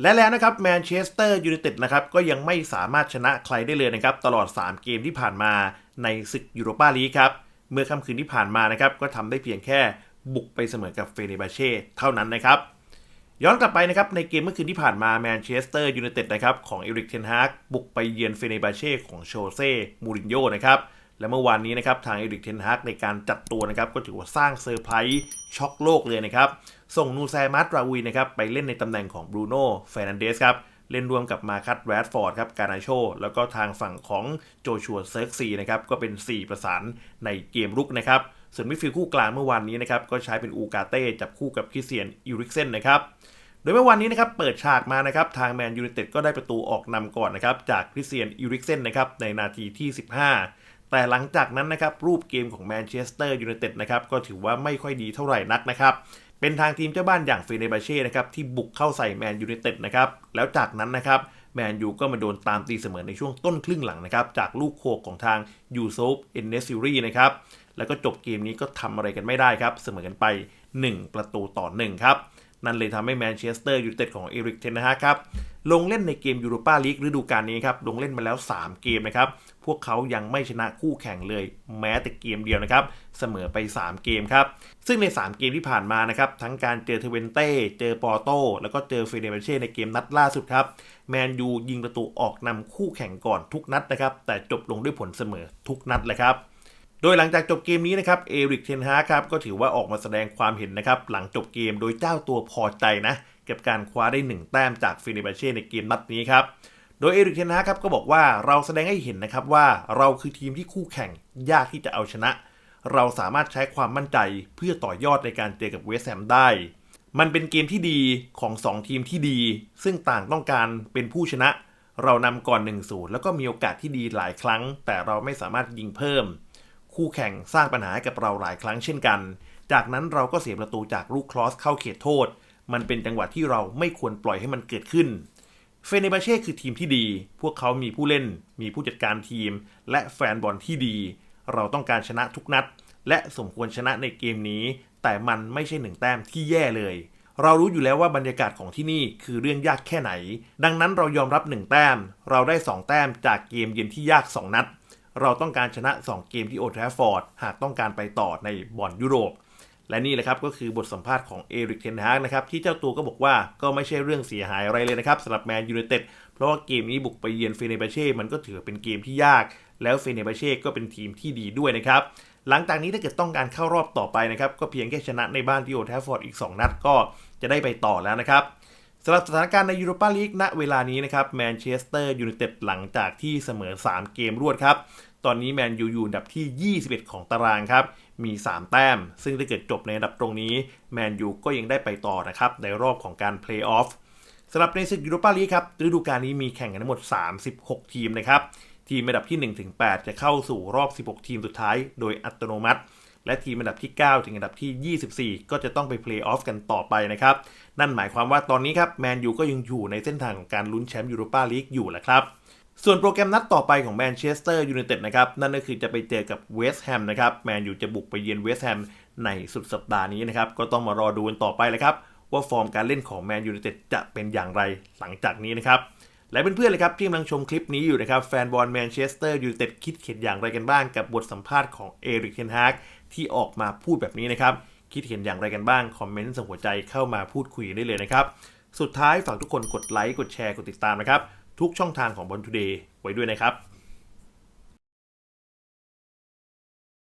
และแล้วนะครับแมนเชสเตอร์ยูไนเต็ดนะครับก็ยังไม่สามารถชนะใครได้เลยนะครับตลอด 3 เกมที่ผ่านมาในศึกยูโรปาลีกครับเมื่อค่ำคืนที่ผ่านมานะครับก็ทำได้เพียงแค่บุกไปเสมอกับเฟเนบาเช่เท่านั้นนะครับย้อนกลับไปนะครับในเกมเมื่อคืนที่ผ่านมาแมนเชสเตอร์ยูไนเต็ดนะครับของเอริกเทนฮากบุกไปเยือนเฟเนบาเช่ของโชเซ่มูรินโญ่นะครับ และเมื่อวานนี้นะครับทางเอริกเทนฮากในการจัดตัวนะครับก็ถือว่าสร้างเซอร์ไพรส์ช็อกโลกเลยนะครับ ส่งนูแซมัตราวีนะครับไปเล่นในตำแหน่งของบรูโน่เฟรนันเดสครับเล่นร่วมกับมาคัตแรดฟอร์ดครับการาโช แล้วก็ทางฝั่งของโจชัวเซิร์กซีนะครับก็เป็น 4 ประสานในเกมรุกนะครับส่วนมิดฟิลด์คู่กลางเมื่อวานนี้นะครับก็ใช้เป็นอูกาเต้จับคู่กับคริสเซียนอิริกเซนนะครับโดยเมื่อวันนี้นะครับเปิดฉากมานะครับทางแมนยูไนเต็ดก็ได้ประตูออกนำก่อนนะครับจากคริสเซียนอิริกเซนนะครับในนาทีที่ 15 แต่หลังจากนั้นนะครับรูปเกมของแมนเชสเตอร์ยูไนเต็ดนะครับก็ถือว่าไม่ค่อยดีเท่าไหร่นักนะครับเป็นทางทีมเจ้าบ้านอย่างเฟเนบาเช่นะครับที่บุกเข้าใส่แมนยูไนเต็ดนะครับแล้วจากนั้นนะครับแมนยูก็มาโดนตามตีเสมอในช่วงต้นครึ่งหลังนะครับจากลูกโคกของทางยูโซฟเอนเนซิรีนะครับแล้วก็จบเกมนี้ก็ทำอะไรกันไม่ได้ครับเสมอกันไป 1 ประตูต่อ1ครับ นั่นเลยทำให้แมนเชสเตอร์ยูไนเต็ดของเอริกเทนนะฮะครับลงเล่นในเกมยูโรปาลีกฤดูกาลนี้ครับลงเล่นมาแล้ว 3 เกมนะครับ พวกเขายังไม่ชนะคู่แข่งเลย แม้แต่เกมเดียวนะครับ เสมอไป 3 เกมครับ ซึ่งใน 3 เกมที่ผ่านมานะครับ ทั้งการเจอเทเวนเต้ เจอปอร์โตแล้วก็เจอเฟเนเบเช่ในเกมนัดล่าสุดครับ แมนยูยิงประตูออกนำคู่แข่งก่อนทุกนัดนะครับ แต่จบลงด้วยผลเสมอทุกนัดเลยครับ โดยหลังจากจบเกมนี้นะครับเอริกเทนฮาครับก็ถือว่าออกมาแสดงความเห็นนะครับหลังจบเกมโดยเจ้าตัวพอใจนะกับการคว้าได้ 1 แต้มจากฟินิบาเช่ในเกมนัดนี้ครับโดยเอริกเทนฮาครับก็บอกว่าเราแสดงให้เห็นนะครับว่าเราคือทีมที่คู่แข่งยากที่จะเอาชนะ เราสามารถใช้ความมั่นใจเพื่อต่อยอดในการเจอกับเวสแฮมได้ มันเป็นเกมที่ดีของ 2 ทีมที่ดี ซึ่งต่างต้องการเป็นผู้ชนะ เรานำก่อน1-0แล้วก็มีโอกาสที่ดีหลายครั้ง แต่เราไม่สามารถยิงเพิ่ม คู่แข่งสร้างปัญหาให้กับเราหลายครั้งเช่นกัน จากนั้นเราก็เสียประตูจากลูกครอสเข้าเขตโทษ มันเป็นจังหวะที่เราไม่ควรปล่อยให้มันเกิดขึ้น เฟเนบาเช่คือทีมที่ดี พวกเขามีผู้เล่น มีผู้จัดการทีม และแฟนบอลที่ดี เราต้องการชนะทุกนัด และสมควรชนะในเกมนี้ แต่มันไม่ใช่หนึ่งแต้มที่แย่เลย เรารู้อยู่แล้วว่าบรรยากาศของที่นี่คือเรื่องยากแค่ไหน ดังนั้นเรายอมรับหนึ่งแต้ม เราได้สองแต้มจากเกมเย็นที่ยากสองนัด เราต้องการชนะ 2 เกมที่โอทราฟอร์ดหากต้องการไปต่อในบอลยุโรป และนี่แหละครับก็คือบทสัมภาษณ์ของเอริกเทนฮากนะครับที่เจ้าตัวก็บอกว่าก็ไม่ใช่เรื่องเสียหายอะไรเลยนะครับสำหรับแมนยูไนเต็ดเพราะว่าเกมนี้บุกไปเยือนเฟเนบาเช่มันก็ถือเป็นเกมที่ยาก แล้วเฟเนบาเช่ก็เป็นทีมที่ดีด้วยนะครับหลังจากนี้ถ้าเกิดต้องการเข้ารอบต่อไปนะครับก็เพียงแค่ชนะในบ้านที่โอทราฟอร์ดอีก 2 นัดก็จะได้ไปต่อแล้วนะครับ สำหรับสถานการณ์ในยูโรปาลีกณเวลานี้นะครับแมนเชสเตอร์ยูไนเต็ดหลังจากที่เสมอ 3 เกมรวดครับ ตอนนี้แมนยูอยู่อันดับที่ 21 ของตารางครับ มี 3 แต้ม ซึ่งถ้าเกิดจบในอันดับตรงนี้แมนยูก็ยังได้ไปต่อนะครับ ในรอบของการเพลย์ออฟสำหรับในศึกยูโรปาลีกครับฤดูกาลนี้มีแข่งกันทั้งหมด 36 ทีมนะครับทีมอันดับที่ 1-8 จะเข้าสู่รอบ 16 ทีมสุดท้าย โดยอัตโนมัติ และทีมอันดับที่ 9 ถึงอันดับที่ 24 ก็จะต้องไปเพลย์ออฟกันต่อไปนะครับ นั่นหมายความว่าตอนนี้ครับแมนยูก็ยังอยู่ในเส้นทางของการลุ้นแชมป์ยูโรปาลีกอยู่แหละครับ ส่วนโปรแกรมนัดต่อไปของแมนเชสเตอร์ยูไนเต็ดนะครับ นั่นก็คือจะไปเจอกับเวสต์แฮมนะครับแมนยูจะบุกไปเยือนเวสต์แฮมในสุดสัปดาห์นี้นะครับก็ต้องมารอดูกันต่อไปเลยครับว่าฟอร์มการเล่นของแมนยูไนเต็ดจะเป็นอย่างไรหลังจากนี้นะครับ และเพื่อนๆเลยครับที่กำลังชมคลิปนี้อยู่นะครับ แฟนบอลแมนเชสเตอร์ยูไนเต็ดคิดเห็นอย่างไรกันบ้างกับบทสัมภาษณ์ของเอริกเทนฮากที่ออกมาพูดแบบนี้นะครับ คิดเห็นอย่างไรกันบ้าง คอมเมนต์ส่งหัวใจเข้ามาพูดคุยได้เลยนะครับ สุดท้ายฝากทุกคนกดไลค์กดแชร์กดติดตามนะครับ ทุกช่องทางของบอลทูเดย์ไว้ด้วยนะครับ